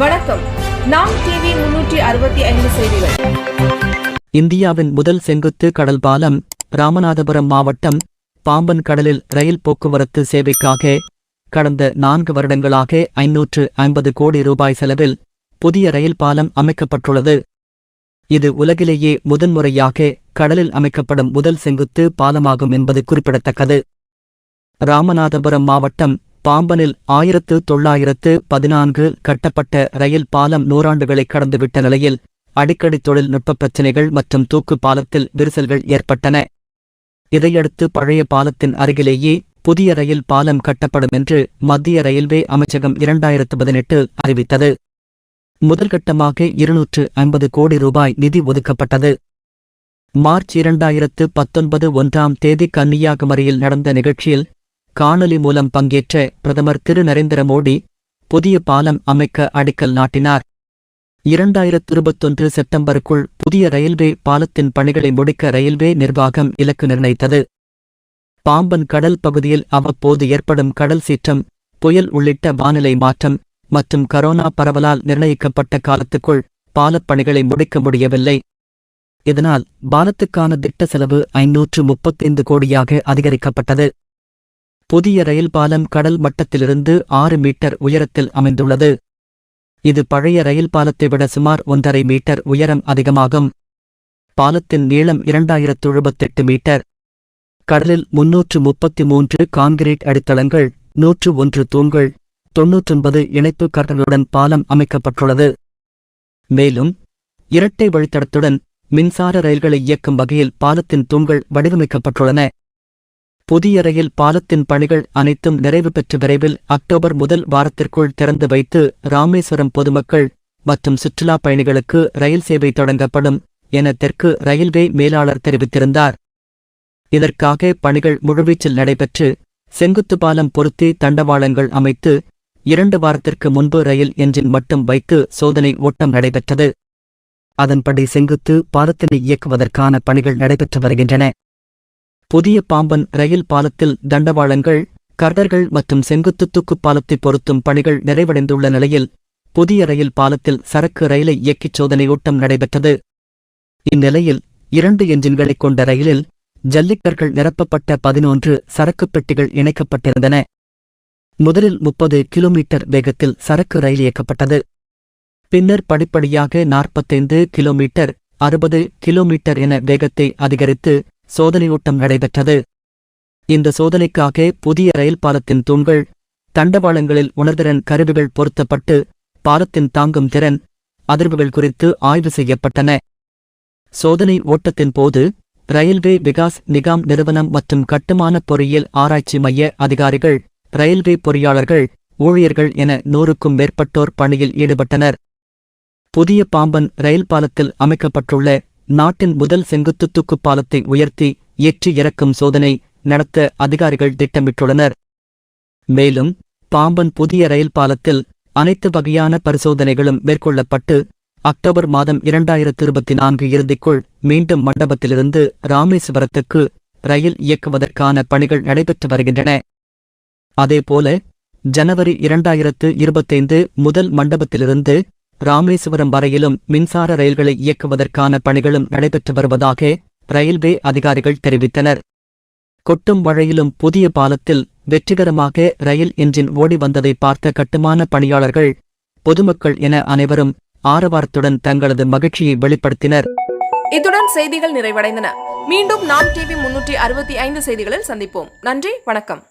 வணக்கம். நாம் டிவி முன்னூற்றி அறுபத்தி ஐந்து செய்திகள். இந்தியாவின் முதல் செங்குத்து கடல் பாலம் ராமநாதபுரம் மாவட்டம் பாம்பன் கடலில் ரயில் போக்குவரத்து சேவைக்காக கடந்த நான்கு வருடங்களாக ஐநூற்று ஐம்பது கோடி ரூபாய் செலவில் புதிய ரயில் பாலம் அமைக்கப்பட்டுள்ளது. இது உலகிலேயே முதன்முறையாக கடலில் அமைக்கப்படும் முதல் செங்குத்து பாலமாகும் என்பது குறிப்பிடத்தக்கது. ராமநாதபுரம் மாவட்டம் பாம்பனில் ஆயிரத்து தொள்ளாயிரத்து பதினான்கு கட்டப்பட்ட ரயில் பாலம் நூறாண்டுகளை கடந்துவிட்ட நிலையில் அடிக்கடி தொழில்நுட்ப பிரச்சினைகள் மற்றும் தூக்கு பாலத்தில் விரிசல்கள் ஏற்பட்டன. இதையடுத்து பழைய பாலத்தின் அருகிலேயே புதிய ரயில் பாலம் கட்டப்படும் என்று மத்திய ரயில்வே அமைச்சகம் இரண்டாயிரத்து பதினெட்டு அறிவித்தது. முதல்கட்டமாக இருநூற்று ஐம்பது கோடி ரூபாய் நிதி ஒதுக்கப்பட்டது. மார்ச் இரண்டாயிரத்து பத்தொன்பது ஒன்றாம் தேதி கன்னியாகுமரியில் நடந்த நிகழ்ச்சியில் காணொலி மூலம் பங்கேற்ற பிரதமர் திரு. நரேந்திர மோடி புதிய பாலம் அமைக்க அடிக்கல் நாட்டினார். இரண்டாயிரத்து இருபத்தொன்று செப்டம்பருக்குள் புதிய ரயில்வே பாலத்தின் பணிகளை முடிக்க ரயில்வே நிர்வாகம் இலக்கு நிர்ணயித்தது. பாம்பன் கடல் பகுதியில் அவ்வப்போது ஏற்படும் கடல் சீற்றம் புயல் உள்ளிட்ட வானிலை மாற்றம் மற்றும் கரோனா பரவலால் நிர்ணயிக்கப்பட்ட காலத்துக்குள் பாலப் பணிகளை முடிக்க முடியவில்லை. இதனால் பாலத்துக்கான திட்ட செலவு ஐநூற்று முப்பத்தைந்து கோடியாக அதிகரிக்கப்பட்டது. புதிய ரயில் பாலம் கடல் மட்டத்திலிருந்து ஆறு மீட்டர் உயரத்தில் அமைந்துள்ளது. இது பழைய ரயில் பாலத்தை விட சுமார் ஒன்றரை மீட்டர் உயரம் அதிகமாகும். பாலத்தின் நீளம் இரண்டாயிரத்து எழுபத்தெட்டு மீட்டர். கடலில் முன்னூற்று முப்பத்தி மூன்று கான்கிரீட் அடித்தளங்கள் நூற்று ஒன்று தூண்கள் தொன்னூற்றொன்பது இணைப்பு கட்டங்களுடன் பாலம் அமைக்கப்பட்டுள்ளது. மேலும் இரட்டை வழித்தடத்துடன் மின்சார ரயில்களை இயக்கும் வகையில் பாலத்தின் தூண்கள் வடிவமைக்கப்பட்டுள்ளன. புதிய ரயில் பாலத்தின் பணிகள் அனைத்தும் நிறைவு பெற்று விரைவில் அக்டோபர் முதல் வாரத்திற்குள் திறந்து வைத்து ராமேஸ்வரம் பொதுமக்கள் மற்றும் சுற்றுலா பயணிகளுக்கு ரயில் சேவை தொடங்கப்படும் என தெற்கு ரயில்வே மேலாளர் தெரிவித்திருந்தார். இதற்காக பணிகள் முழுவீச்சில் நடைபெற்று செங்குத்து பாலம் பொருத்தி தண்டவாளங்கள் அமைத்து இரண்டு வாரத்திற்கு முன்பு ரயில் என்ஜின் மட்டும் வைத்து சோதனை ஓட்டம் நடைபெற்றது. அதன்படி செங்குத்து பாலத்தினை இயக்குவதற்கான பணிகள் நடைபெற்று வருகின்றன. புதிய பாம்பன் ரயில் பாலத்தில் தண்டவாளங்கள் கர்டர்கள் மற்றும் செங்குத்து தூக்கு பாலத்தை பொருத்தும் பணிகள் நிறைவடைந்துள்ள நிலையில் புதிய ரயில் பாலத்தில் சரக்கு ரயிலை இயக்கிச் சோதனை ஓட்டம் நடைபெற்றது. இந்நிலையில் இரண்டு என்ஜின்களைக் கொண்ட ரயிலில் ஜல்லிக்கற்கள் நிரப்பப்பட்ட பதினொன்று சரக்குப் பெட்டிகள் இணைக்கப்பட்டிருந்தன. முதலில் முப்பது கிலோமீட்டர் வேகத்தில் சரக்கு ரயில் இயக்கப்பட்டது. பின்னர் படிப்படியாக நாற்பத்தைந்து கிலோமீட்டர் அறுபது கிலோமீட்டர் என வேகத்தை அதிகரித்து சோதனையோட்டம் நடைபெற்றது. இந்த சோதனைக்காக புதிய ரயில் பாலத்தின் தூண்கள் தண்டவாளங்களில் உணர்திறன் கருவிகள் பொருத்தப்பட்டு பாலத்தின் தாங்கும் திறன் அதிர்வுகள் குறித்து ஆய்வு செய்யப்பட்டன. சோதனை ஓட்டத்தின் போது ரயில்வே விகாஸ் நிகாம் நிறுவனம் மற்றும் கட்டுமான பொறியியல் ஆராய்ச்சி மைய அதிகாரிகள் ரயில்வே பொறியாளர்கள் ஊழியர்கள் என நூறுக்கும் மேற்பட்டோர் பணியில் ஈடுபட்டனர். புதிய பாம்பன் ரயில் பாலத்தில் அமைக்கப்பட்டுள்ள நாட்டின் முதல் செங்குத்து தூக்கு பாலத்தை உயர்த்தி ஏற்றி இறக்கும் சோதனை நடத்த அதிகாரிகள் திட்டமிட்டுள்ளனர். மேலும் பாம்பன் புதிய ரயில் பாலத்தில் அனைத்து வகையான பரிசோதனைகளும் மேற்கொள்ளப்பட்டு அக்டோபர் மாதம் இரண்டாயிரத்து இருபத்தி நான்கு இறுதிக்குள் மீண்டும் மண்டபத்திலிருந்து ராமேஸ்வரத்துக்கு ரயில் இயக்குவதற்கான பணிகள் நடைபெற்று வருகின்றன. அதேபோல ஜனவரி இரண்டாயிரத்து இருபத்தைந்து முதல் மண்டபத்திலிருந்து ராமேஸ்வரம் வரையிலும் மின்சார ரயில்களை இயக்குவதற்கான பணிகளும் நடைபெற்று வருவதாக ரயில்வே அதிகாரிகள் தெரிவித்தனர். கொட்டும் மழையிலும் புதிய பாலத்தில் வெற்றிகரமாக ரயில் என்ஜின் ஓடி வந்ததை பார்த்த கட்டுமான பணியாளர்கள் பொதுமக்கள் என அனைவரும் ஆரவாரத்துடன் தங்களது மகிழ்ச்சியை வெளிப்படுத்தினர். இத்துடன் செய்திகள் நிறைவடைந்தன. மீண்டும் நாம் டிவி முன்னூற்றி அறுபத்தி ஐந்து செய்திகளில் சந்திப்போம். நன்றி வணக்கம்.